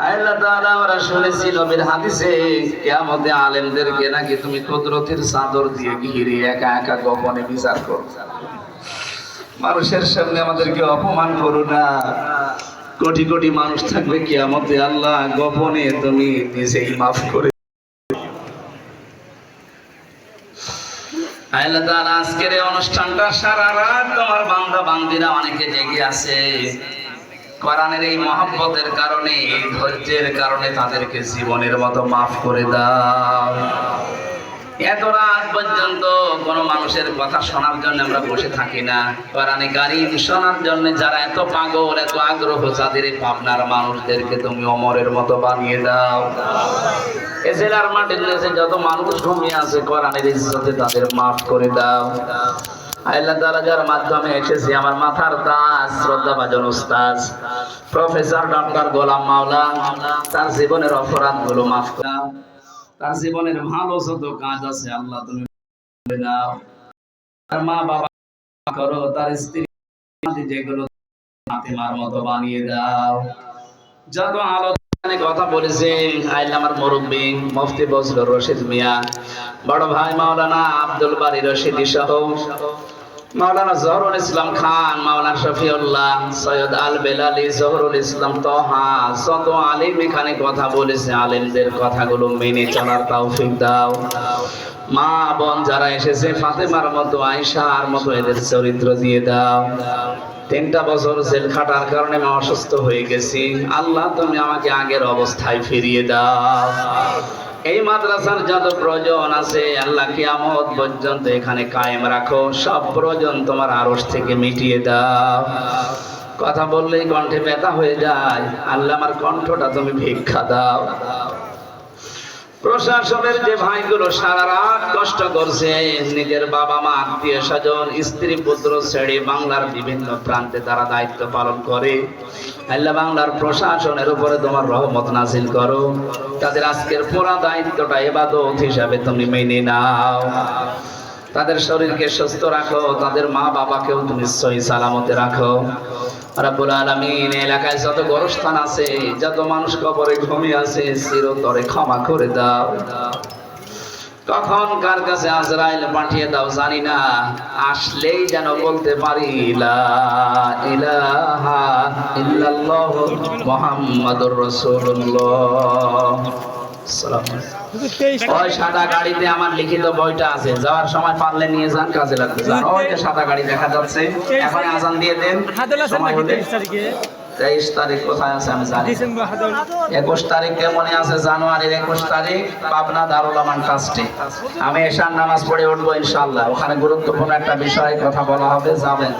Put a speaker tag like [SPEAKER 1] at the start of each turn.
[SPEAKER 1] আল্লাহ গোপনে কোটি কোটি মানুষ থাকবে আল্লাহ গোপনে তুমি নিজেই মাফ করে আজকের এই অনুষ্ঠানটা সারা রাত তোমার বান্দা অনেকে জেগে আছে। কোরআনের এই মহব্বতের কারণে, এই ধৈর্যের কারণে তাদেরকে জীবনের মতো মাফ করে দাও। এত রাত পর্যন্ত কোনো মানুষের কথা শোনার জন্য আমরা বসে থাকি না। কোরআনে গাড়ি শোনার জন্য যারা এত পাগল, এত আগ্রহ যাদের পাবনার মানুষদেরকে তুমি অমরের মতো বানিয়ে দাও। এ জেলার মাটির যত মানুষ ঘুমিয়ে আছে, কোরআনের ইজ্জতে তাদের মাফ করে দাও। আল্লাহ মাধ্যমে এসেছি, আমার মাথার তাজ শ্রদ্ধা ভাজন উস্তাদ প্রফেসর ডক্টর গোলাম মাওলা, তার জীবনের মাফ করা, তার জীবনের ভালো কাজ আছে আল্লাহ তুমি দাও। তার মা বাবা করো, তার স্ত্রী যেগুলো ফাতেমার মতো বানিয়ে দাও। যত আলোচনায় কথা বলেছেন আইল আমার মুরব্বী মুফতি বজলুর রশিদ মিয়া, বড় ভাই মাওলানা আব্দুল বারী রশিদি সহ মাওলানা জহরুল ইসলাম খান, মাওলানা শফিউল্লাহ সৈয়দ আল বেলালি জহরুল ইসলাম তহা, যত আলিম এখানে কথা বলেছে, আলিমদের কথাগুলো মেনে চলার তৌফিক দাও। মা বোন যারা এসেছে, ফাতেমার মতো, আয়েশার মতো এদের চরিত্র দিয়ে দাও। তিনটা বছর জেল খাটার কারণে আমি অসুস্থ হয়ে গেছি। আল্লাহ, তুমি আমাকে আগের অবস্থায় ফিরিয়ে দাও। এই মাদ্রাসার যত প্রয়োজন আছে, আল্লাহ কিয়ামত পর্যন্ত এখানে কায়েম রাখো। সব প্রয়োজন তোমার আড়স থেকে মিটিয়ে দাও। কথা বললেই কণ্ঠে ব্যথা হয়ে যায়। আল্লাহ আমার কণ্ঠটা তুমি ভিক্ষা দাও। প্রশাসনের যে ভাইগুলো সারা রাত কষ্ট করছে নিজের বাবা মা, আত্মীয় স্বজন, স্ত্রী, পুত্র ছেড়ে বাংলার বিভিন্ন প্রান্তে তারা দায়িত্ব পালন করে। আল্লাহ বাংলার প্রশাসনের উপরে তোমার রহমত নাজিল করো। তাদের আজকের পুরা দায়িত্বটা এবাদত হিসাবে তুমি মেনে নাও। তাদের শরীরকে সুস্থ রাখো, তাদের মা বাবাকেও তুমি সহি সালামতে রাখো। রাব্বুল আলামিন এলাকায় যত গরস্থান আছে, যত মানুষ কবরে ঘুমিয়ে আছে, চিরতরে ক্ষমা করে দাও। কখন কার কাছে আজরাইল পাঠিয়ে দাও জানি না, আসলেই যেন বলতে পারি ইল্লাল্লাহ মুহাম্মাদুর রাসূলুল্লাহ। ওই সাদা গাড়িতে আমার লিখিত বইটা আছে। যাওয়ার সময় পারলে নিয়ে যান কাজে লাগবে। যান। ওই যে সাদা গাড়ি দেখা যাচ্ছে। এখন আজান দিয়ে দেন। সময় হলে।
[SPEAKER 2] তেইশ তারিখ?
[SPEAKER 1] কোথায় আছে আমি জানি একুশ তারিখ মনে আছে জানুয়ারির একুশ তারিখ? পাবনা দারুল আমান ট্রাস্টে আমি এশার নামাজ পড়ে উঠবো ইনশাল্লাহ ওখানে গুরুত্বপূর্ণ একটা বিষয়ে কথা বলা হবে। যাবেন।